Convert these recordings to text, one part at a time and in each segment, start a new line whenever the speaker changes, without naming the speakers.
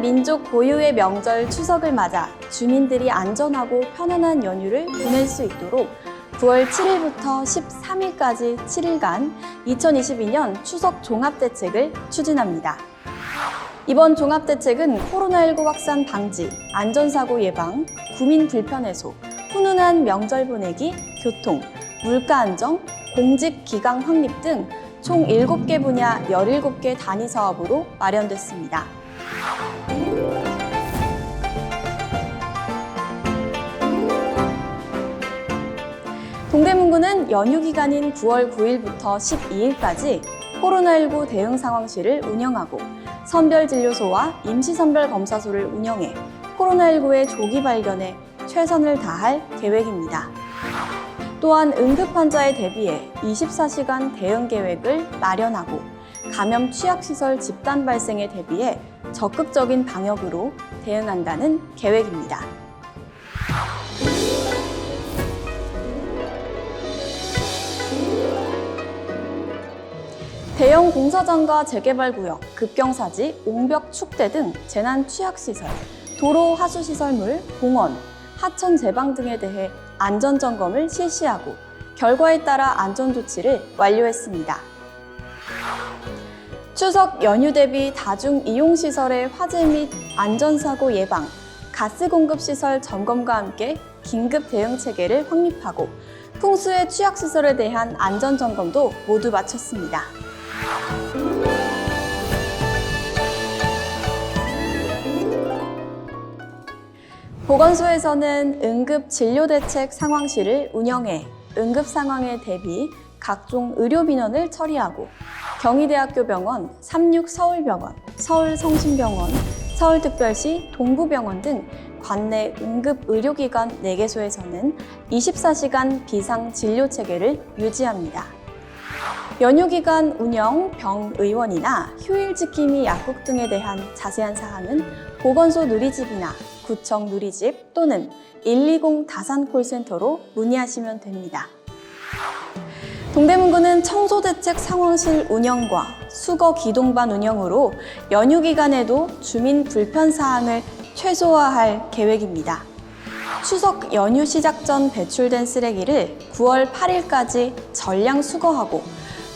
민족 고유의 명절 추석을 맞아 주민들이 안전하고 편안한 연휴를 보낼 수 있도록 9월 7일부터 13일까지 7일간 2022년 추석 종합대책을 추진합니다. 이번 종합대책은 코로나19 확산 방지, 안전사고 예방, 구민 불편 해소, 훈훈한 명절 보내기, 교통, 물가 안정, 공직 기강 확립 등 총 7개 분야 17개 단위 사업으로 마련됐습니다. 동대문구는 연휴 기간인 9월 9일부터 12일까지 코로나19 대응 상황실을 운영하고 선별진료소와 임시선별검사소를 운영해 코로나19의 조기 발견에 최선을 다할 계획입니다. 또한 응급 환자에 대비해 24시간 대응 계획을 마련하고 감염 취약시설 집단 발생에 대비해 적극적인 방역으로 대응한다는 계획입니다. 대형 공사장과 재개발 구역, 급경사지, 옹벽 축대 등 재난 취약 시설, 도로 하수 시설물, 공원, 하천 제방 등에 대해 안전 점검을 실시하고 결과에 따라 안전 조치를 완료했습니다. 추석 연휴 대비 다중 이용 시설의 화재 및 안전사고 예방, 가스 공급 시설 점검과 함께 긴급 대응 체계를 확립하고 풍수의 취약 시설에 대한 안전 점검도 모두 마쳤습니다. 보건소에서는 응급 진료 대책 상황실을 운영해 응급 상황에 대비 각종 의료 민원을 처리하고 경희대학교 병원, 삼육서울병원, 서울성심병원, 서울특별시 동부병원 등 관내 응급 의료기관 4개소에서는 24시간 비상 진료 체계를 유지합니다. 연휴 기간 운영, 병의원이나 휴일 지킴이 약국 등에 대한 자세한 사항은 보건소 누리집이나 구청 누리집 또는 120 다산 콜센터로 문의하시면 됩니다. 동대문구는 청소대책 상황실 운영과 수거 기동반 운영으로 연휴 기간에도 주민 불편 사항을 최소화할 계획입니다. 추석 연휴 시작 전 배출된 쓰레기를 9월 8일까지 전량 수거하고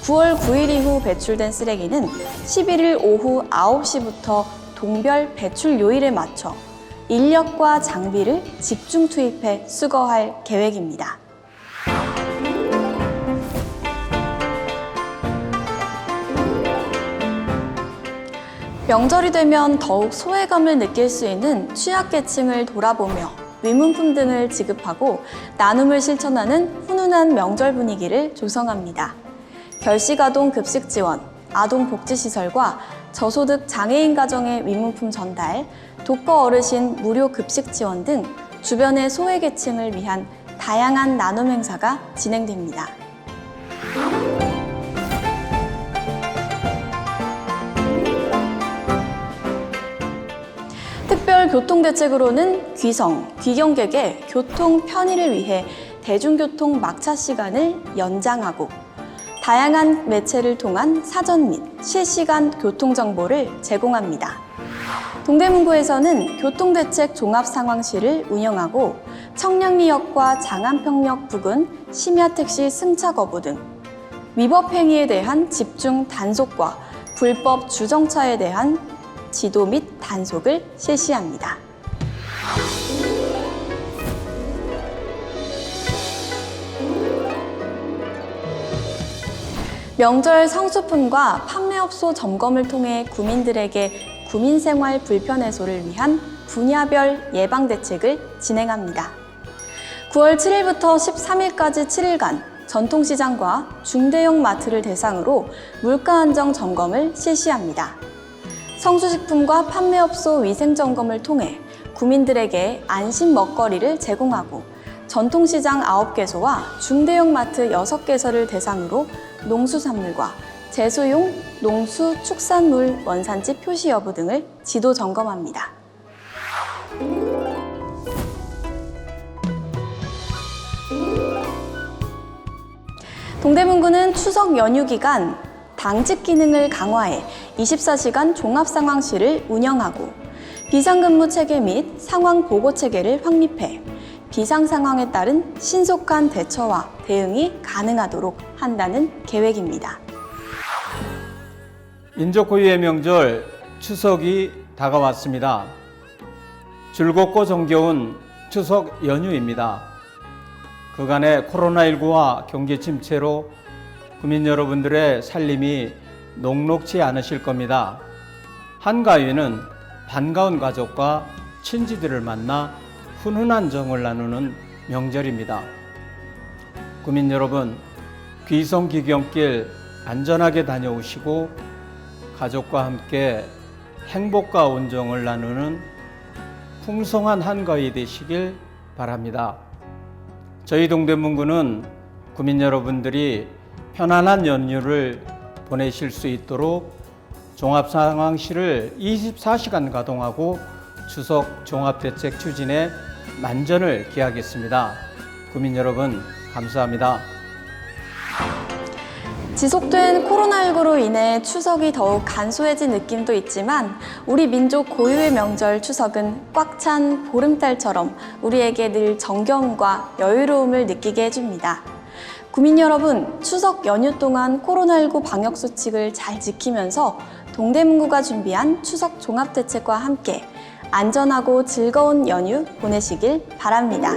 9월 9일 이후 배출된 쓰레기는 11일 오후 9시부터 동별 배출 요일에 맞춰 인력과 장비를 집중 투입해 수거할 계획입니다. 명절이 되면 더욱 소외감을 느낄 수 있는 취약계층을 돌아보며 위문품 등을 지급하고 나눔을 실천하는 훈훈한 명절 분위기를 조성합니다. 결식아동 급식 지원, 아동 복지시설과 저소득 장애인 가정의 위문품 전달, 독거 어르신 무료 급식 지원 등 주변의 소외계층을 위한 다양한 나눔 행사가 진행됩니다. 특별 교통 대책으로는 귀성, 귀경객의 교통 편의를 위해 대중교통 막차 시간을 연장하고 다양한 매체를 통한 사전 및 실시간 교통정보를 제공합니다. 동대문구에서는 교통대책 종합상황실을 운영하고 청량리역과 장안평역 부근 심야택시 승차 거부 등 위법 행위에 대한 집중 단속과 불법 주정차에 대한 지도 및 단속을 실시합니다. 명절 상수품과 판매업소 점검을 통해 구민들에게 구민생활 불편 해소를 위한 분야별 예방 대책을 진행합니다. 9월 7일부터 13일까지 7일간 전통시장과 중대형 마트를 대상으로 물가 안정 점검을 실시합니다. 성수식품과 판매업소 위생점검을 통해 구민들에게 안심 먹거리를 제공하고 전통시장 9개소와 중대형 마트 6개소를 대상으로 농수산물과 제수용 농수 축산물 원산지 표시 여부 등을 지도 점검합니다. 동대문구는 추석 연휴 기간 당직 기능을 강화해 24시간 종합 상황실을 운영하고 비상근무 체계 및 상황 보고 체계를 확립해 비상 상황에 따른 신속한 대처와 대응이 가능하도록 한다는 계획입니다.
민족 고유의 명절 추석이 다가왔습니다. 즐겁고 정겨운 추석 연휴입니다. 그간의 코로나19와 경제 침체로 국민 여러분들의 살림이 녹록지 않으실 겁니다. 한가위는 반가운 가족과 친지들을 만나 훈훈한 정을 나누는 명절입니다. 국민 여러분, 귀성 귀경길 안전하게 다녀오시고 가족과 함께 행복과 온정을 나누는 풍성한 한가위 되시길 바랍니다. 저희 동대문구는 구민 여러분들이 편안한 연휴를 보내실 수 있도록 종합상황실을 24시간 가동하고 추석 종합대책 추진에 만전을 기하겠습니다. 구민 여러분, 감사합니다.
지속된 코로나19로 인해 추석이 더욱 간소해진 느낌도 있지만 우리 민족 고유의 명절 추석은 꽉 찬 보름달처럼 우리에게 늘 정겨움과 여유로움을 느끼게 해줍니다. 구민 여러분, 추석 연휴 동안 코로나19 방역 수칙을 잘 지키면서 동대문구가 준비한 추석 종합 대책과 함께 안전하고 즐거운 연휴 보내시길 바랍니다.